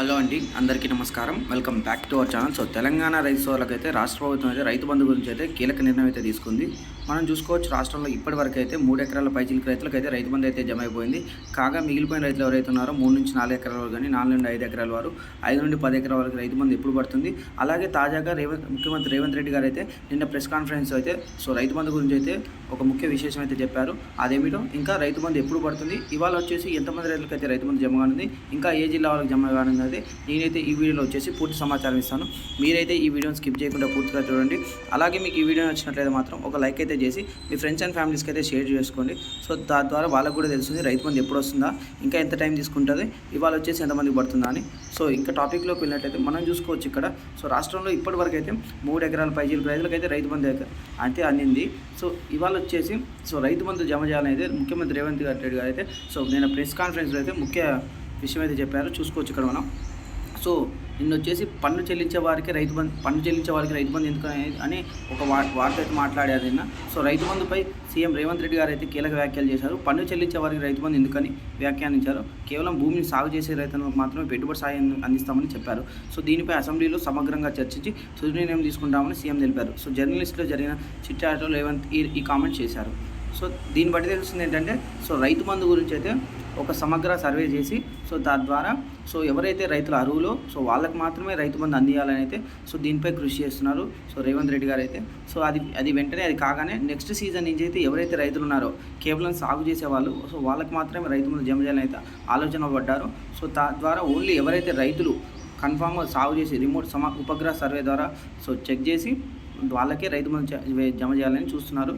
Hello అండి అందరికీ నమస్కారం. Welcome back to our channel. So Telangana రైతు సోదరులకు అయితే రాష్ట్ర ప్రభుత్వం అయితే రైతు బంధు గురించి అయితే కీలక నిర్ణయం అయితే తీసుకుంది. మనం చూసుకోవచ్చు రాష్ట్రంలో ఇప్పటి వరకు అయితే మూడు ఎకరాల పైచిలకు రైతులకు అయితే రైతు బంధు అయితే జమ అయిపోయింది. కాగా మిగిలిపోయిన రైతులు ఎవరైతే ఉన్నారో మూడు నుంచి నాలుగు ఎకరాల వరకు కానీ నాలుగు నుండి ఐదు ఎకరాల వారు ఐదు నుండి పది ఎకరాల వరకు రైతు బంధు ఎప్పుడు పడుతుంది? అలాగే తాజాగా రేవంత్ ముఖ్యమంత్రి రేవంత్ రెడ్డి గారు అయితే నిన్న ప్రెస్ కాన్ఫరెన్స్ అయితే సో రైతు బంధు గురించి అయితే ఒక ముఖ్య విశేషం అయితే చెప్పారు. అదేమిటో ఇంకా రైతు బంధు ఎప్పుడు పడుతుంది? ఇవాళ వచ్చేసి ఎంతమంది రైతులకు అయితే రైతు బంధు జమ కానుంది? ఇంకా ఏ జిల్లా వాళ్ళకి జమ కానుంది? అయితే నేనైతే ఈ వీడియోలో వచ్చేసి పూర్తి సమాచారం ఇస్తాను. మీరైతే ఈ వీడియోని స్కిప్ చేయకుండా పూర్తిగా చూడండి. అలాగే మీకు ఈ వీడియో నచ్చినట్లయితే మాత్రం ఒక లైక్ అయితే చేసి మీ ఫ్రెండ్స్ అండ్ ఫ్యామిలీస్కి అయితే షేర్ చేసుకోండి. సో దాని ద్వారా వాళ్ళకు కూడా తెలుస్తుంది రైతు బంధు ఎప్పుడు వస్తుందా ఇంకా ఎంత టైం తీసుకుంటుంది ఇవాళ వచ్చేసి ఎంతమందికి పడుతుందా అని. సో ఇంకా టాపిక్లోకి వెళ్ళినట్లయితే మనం చూసుకోవచ్చు ఇక్కడ. సో రాష్ట్రంలో ఇప్పటి వరకు అయితే మూడు ఎకరాల పైజీలు రైతులకు అయితే రైతు బంధు అయితే అయితే అందింది. సో ఇవాళ వచ్చేసి సో రైతు బంధు జమ చేయాలని అయితే ముఖ్యమంత్రి రేవంత్ రెడ్డి గారు అయితే సో నేను ప్రెస్ కాన్ఫరెన్స్లో అయితే ముఖ్య విషయం అయితే చెప్పారో. చూసుకోవచ్చు ఇక్కడ మనం. సో నిన్న వచ్చేసి పన్ను చెల్లించే వారికి రైతు బంధు పన్ను చెల్లించే వారికి రైతు బంధు ఎందుకు అని ఒక వార్త అయితే మాట్లాడారు నిన్న. సో రైతు బంధుపై సీఎం రేవంత్ రెడ్డి గారు అయితే కీలక వ్యాఖ్యలు చేశారు. పన్ను చెల్లించే వారికి రైతు బంధు ఎందుకని వ్యాఖ్యానించారు. కేవలం భూమిని సాగు చేసే రైతులకు మాత్రమే పెట్టుబడి సాయం అందిస్తామని చెప్పారు. సో దీనిపై అసెంబ్లీలో సమగ్రంగా చర్చించి తుది తీసుకుంటామని సీఎం తెలిపారు. సో జర్నలిస్టులో జరిగిన చిట్టాటో రేవంత్ ఈ ఈ కామెంట్ చేశారు. సో దీన్ని బట్టి తెలుస్తుంది ఏంటంటే సో రైతు బంధు గురించి అయితే ఒక సమగ్ర సర్వే చేసి సో తద్వారా సో ఎవరైతే రైతుల అరువులో సో వాళ్ళకి మాత్రమే రైతు బంధు అందియాలని అయితే సో దీనిపై కృషి చేస్తున్నారు సో రేవంత్ రెడ్డి గారు అయితే సో అది అది వెంటనే అది కాగానే నెక్స్ట్ సీజన్ నుంచి అయితే ఎవరైతే రైతులు ఉన్నారో కేవలం సాగు చేసేవాళ్ళు సో వాళ్ళకి మాత్రమే రైతు బంధు జమ చేయాలని అయితే ఆలోచన పడ్డారు. సో తద్వారా ఓన్లీ ఎవరైతే రైతులు కన్ఫామ్గా సాగు చేసి రిమోట్ సమా ఉపగ్రహ సర్వే ద్వారా సో చెక్ చేసి వాళ్ళకే రైతు బంధు జమ చేయాలని చూస్తున్నారు.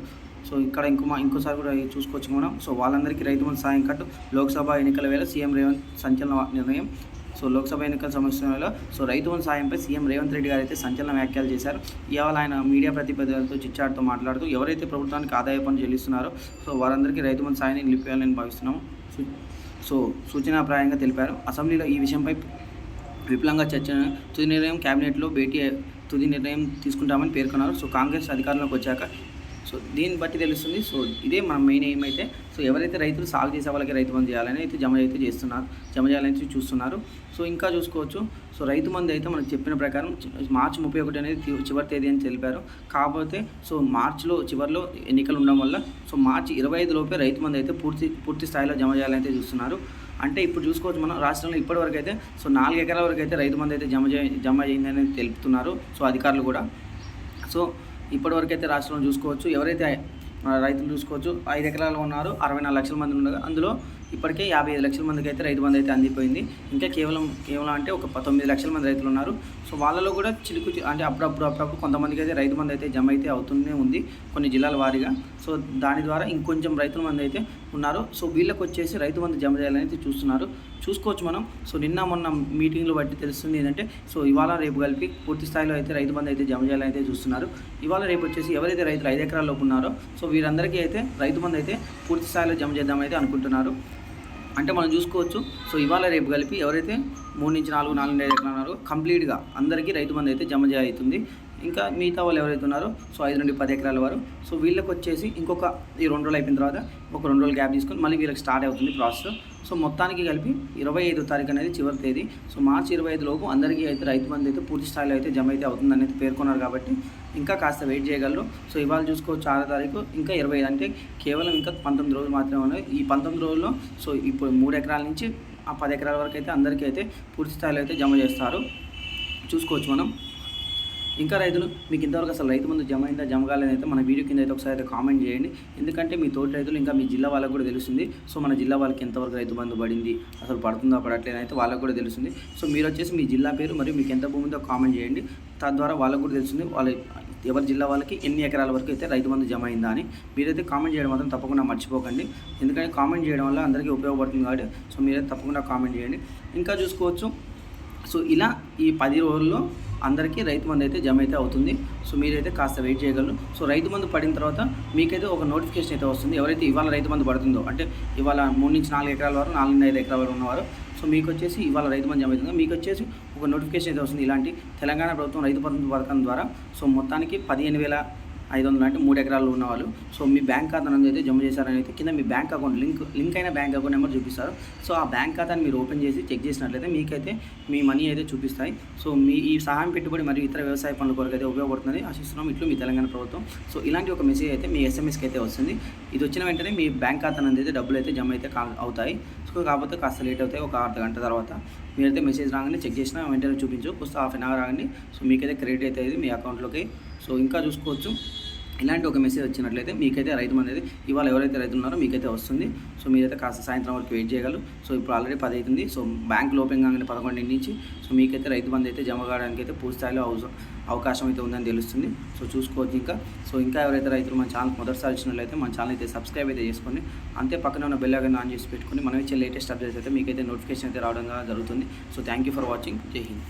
సో ఇక్కడ ఇంకో ఇంకోసారి కూడా చూసుకోవచ్చు మనం సో వాళ్ళందరికీ రైతు బంధు సాయం కట్టు. లోక్సభ ఎన్నికల వేళ సీఎం రేవంత్ సంచలన నిర్ణయం. సో లోక్సభ ఎన్నికల సమస్యలో సో రైతు బంధు సాయంపై సీఎం రేవంత్ రెడ్డి గారు అయితే సంచలన వ్యాఖ్యలు చేశారు. ఇవాళ ఆయన మీడియా ప్రతినిధులతో చిచ్చాడుతో మాట్లాడుతూ ఎవరైతే ప్రభుత్వానికి ఆదాయ పన్ను చెల్లిస్తున్నారో సో వారందరికీ రైతు బంధు సాయాన్ని నిలిపేయాలని భావిస్తున్నాము. సో- సో సూచనాప్రాయంగా తెలిపారు. అసెంబ్లీలో ఈ విషయంపై విపులంగా చర్చ తుది నిర్ణయం కేబినెట్లో భేటీ తుది నిర్ణయం తీసుకుంటామని పేర్కొన్నారు. సో కాంగ్రెస్ అధికారంలోకి వచ్చాక సో దీన్ని బట్టి తెలుస్తుంది. సో ఇదే మన మెయిన్ ఎయిమ్ అయితే. సో ఎవరైతే రైతులు సాగు చేసే వాళ్ళకి రైతు బంధు చేయాలని అయితే జమ అయితే చేస్తున్నారు జమ చేయాలని చూస్తున్నారు. సో ఇంకా చూసుకోవచ్చు. సో రైతు మంది అయితే మనకు చెప్పిన ప్రకారం మార్చి ముప్పై ఒకటి అనేది చివరి తేదీ అని తెలిపారు. కాకపోతే సో మార్చిలో చివరిలో ఎన్నికలు ఉండడం వల్ల సో మార్చి ఇరవై ఐదు లోపే రైతు మంది అయితే పూర్తి పూర్తి స్థాయిలో జమ చేయాలని అయితే చూస్తున్నారు. అంటే ఇప్పుడు చూసుకోవచ్చు మనం రాష్ట్రంలో ఇప్పటి వరకు అయితే సో నాలుగు ఎకరాల వరకు అయితే రైతు మంది అయితే జమ జమ అయిందని తెలుపుతున్నారు. సో అధికారులు కూడా. సో ఇప్పటివరకు అయితే రాష్ట్రంలో చూసుకోవచ్చు. ఎవరైతే రైతులు చూసుకోవచ్చు ఐదు ఎకరాలు ఉన్నారు అరవై నాలుగు లక్షల మంది ఉండగా అందులో ఇప్పటికే యాభై ఐదు లక్షల మందికి అయితే రైతు బంధు అయితే అందిపోయింది. ఇంకా కేవలం కేవలం అంటే ఒక పంతొమ్మిది లక్షల మంది రైతులు ఉన్నారు. సో వాళ్ళలో కూడా చిలుకు అంటే అప్పుడప్పుడు అప్పుడప్పుడు కొంతమందికి అయితే రైతు బంధు అయితే జమ అయితే అవుతూనే ఉంది కొన్ని జిల్లాల వారీగా. సో దాని ద్వారా ఇంకొంచెం రైతుల మంది అయితే ఉన్నారు. సో వీళ్ళకి వచ్చేసి రైతు బంధు జమ చేయాలని అయితే చూస్తున్నారు. చూసుకోవచ్చు మనం. సో నిన్న మొన్న మీటింగ్లు బట్టి తెలుస్తుంది ఏంటంటే సో ఇవాళ రేపు కలిపి పూర్తి స్థాయిలో అయితే రైతు బంధు అయితే జమ చేయాలని అయితే చూస్తున్నారు. ఇవాళ రేపు వచ్చేసి ఎవరైతే రైతులు ఐదు ఎకరాల ఉన్నారో సో వీరందరికీ అయితే రైతు బంధు అయితే పూర్తి స్థాయిలో జమ చేద్దామైతే అనుకుంటున్నారు. అంటే మనం చూసుకోవచ్చు సో ఇవాళ రేపు కలిపి ఎవరైతే మూడు నుంచి నాలుగు నాలుగు ఐదు ఎకరాలు ఉన్నారో కంప్లీట్గా అందరికీ రైతు బంధు అయితే జమ అవుతుంది. ఇంకా మిగతా వాళ్ళు ఎవరైతే ఉన్నారో సో ఐదు నుండి పది ఎకరాల వారు. సో వీళ్ళకి వచ్చేసి ఇంకొక ఈ రెండు రోజులు అయిపోయిన తర్వాత ఒక రెండు రోజులు గ్యాప్ తీసుకొని మళ్ళీ వీళ్ళకి స్టార్ట్ అవుతుంది ప్రాసెస్. సో మొత్తానికి కలిపి ఇరవై ఐదు తారీఖు అనేది చివరి తేదీ. సో మార్చి ఇరవై ఐదు లోపు అందరికీ అయితే రైతు బంధు అయితే పూర్తి స్థాయిలో అయితే జమ అయితే అవుతుందని అయితే పేర్కొన్నారు కాబట్టి ఇంకా కాస్త వెయిట్ చేయగలరు. సో ఇవాళ చూసుకోవచ్చు ఆరో తారీఖు ఇంకా ఇరవై ఐదు అంటే కేవలం ఇంకా పంతొమ్మిది రోజులు మాత్రమే ఉన్నాయి. ఈ పంతొమ్మిది రోజుల్లో సో ఇప్పుడు మూడు ఎకరాల నుంచి ఆ పది ఎకరాల వరకు అయితే అందరికీ అయితే పూర్తి స్థాయిలో అయితే జమ చేస్తారు. చూసుకోవచ్చు మనం. ఇంకా రైతులు మీకు ఇంతవరకు అసలు రైతు ముందు జమ అయిందా జమ అయితే మన వీడియో కింద అయితే ఒకసారి అయితే కామెంట్ చేయండి. ఎందుకంటే మీ తోటి రైతులు ఇంకా మీ జిల్లా వాళ్ళకు కూడా తెలుస్తుంది. సో మన జిల్లా వాళ్ళకి ఎంతవరకు రైతు బంధు పడింది అసలు పడుతుందా పడట్లేదు అయితే వాళ్ళకు కూడా తెలుస్తుంది. సో మీరు వచ్చేసి మీ జిల్లా పేరు మరియు మీకు ఎంత భూమి ఉందో కామెంట్ చేయండి. తద్వారా వాళ్ళకు కూడా తెలుస్తుంది వాళ్ళ ఎవరి జిల్లా వాళ్ళకి ఎన్ని ఎకరాల వరకు అయితే రైతు బంధు జమ అయిందా అని. మీరైతే కామెంట్ చేయడం మాత్రం తప్పకుండా మర్చిపోకండి. ఎందుకంటే కామెంట్ చేయడం వల్ల అందరికీ ఉపయోగపడుతుంది కాబట్టి సో మీరైతే తప్పకుండా కామెంట్ చేయండి. ఇంకా చూసుకోవచ్చు. సో ఇలా ఈ పది రోజుల్లో అందరికీ రైతు మందు అయితే జమ అయితే అవుతుంది. సో మీరైతే కాస్త వెయిట్ చేయగలరు సో రైతు మందు పడిన తర్వాత మీకైతే ఒక నోటిఫికేషన్ అయితే వస్తుంది. ఎవరైతే ఇవాళ రైతు మందు పడుతుందో అంటే ఇవాళ మూడు నుంచి నాలుగు ఎకరాల వరకు నాలుగు నుంచి ఐదు ఎకరాల వరకు ఉన్నవారు సో మీకు వచ్చేసి ఇవాళ రైతు మంది జమ మీకు వచ్చేసి ఒక నోటిఫికేషన్ అయితే వస్తుంది. ఇలాంటి తెలంగాణ ప్రభుత్వం రైతు బంధు పథకం ద్వారా సో మొత్తానికి పదిహేను వేల ఐదు వందలు అంటే మూడు ఎకరాలు ఉన్నవాళ్ళు. సో మీ బ్యాంక్ ఖాతా అనేది అయితే జమ చేశారని అయితే కింద మీ బ్యాంక్ అకౌంట్ లింక్ లింక్ అయిన బ్యాంక్ అకౌంట్ నెంబర్ చూపిస్తారు. సో ఆ బ్యాంక్ ఖాతాని మీరు ఓపెన్ చేసి చెక్ చేసినట్లయితే మీకైతే మీ మనీ అయితే చూపిస్తాయి. సో మీ ఈ సహాయం పెట్టుబడి మరియు ఇతర వ్యవసాయ పనుల కొరకు అయితే ఉపయోగపడుతుంది. ఆశిస్తున్నాం ఇట్లు మీ తెలంగాణ ప్రభుత్వం. సో ఇలాంటి ఒక మెసేజ్ అయితే మీ ఎస్ఎంఎస్కి అయితే వస్తుంది. ఇది వచ్చిన వెంటనే మీ బ్యాంక్ ఖాతా అనేది అయితే డబ్బులు అయితే జమ అయితే అవుతాయి. సో కాకపోతే కాస్త లేట్ అవుతాయి ఒక అర్ధ గంట తర్వాత. మీరైతే మెసేజ్ రాగానే చెక్ చేసినా వెంటనే చూపించు కొస్త హాఫ్ అన్ అవర్ రాగానే సో మీకైతే క్రెడిట్ అయితే మీ అకౌంట్లోకి. సో ఇంకా చూసుకోవచ్చు. ఇలాంటి ఒక మెసేజ్ వచ్చినట్లయితే మీకైతే రైతు మంది అయితే ఇవాళ ఎవరైతే రైతు ఉన్నారో మీకైతే వస్తుంది. సో మీరైతే కాస్త సాయంత్రం వరకు వెయిట్ చేయగలరు. సో ఇప్పుడు ఆల్రెడీ పది అవుతుంది. సో బ్యాంక్ ఓపెన్ కాగానే పదకొండు నుంచి సో మీకైతే రైతు బంధు అయితే జమ కావడానికి అయితే పూర్తి స్థాయిలో అవసరం అవకాశం అయితే ఉందని తెలుస్తుంది. సో చూసుకోవచ్చు ఇంకా. సో ఇంకా ఎవరైతే రైతులు మన ఛానల్ మొదటిసారి వచ్చినట్లయితే మన ఛానల్ అయితే సబ్స్క్రైబ్ అయితే చేసుకోండి. అంతే పక్కన ఉన్న బెల్ ఆన్ చేసి పెట్టుకొని మనం ఇచ్చే లేటెస్ట్ అప్డేట్స్ అయితే మీకైతే నోటిఫికేషన్ అయితే రావడం జరుగుతుంది. So thank you for watching Jai Hind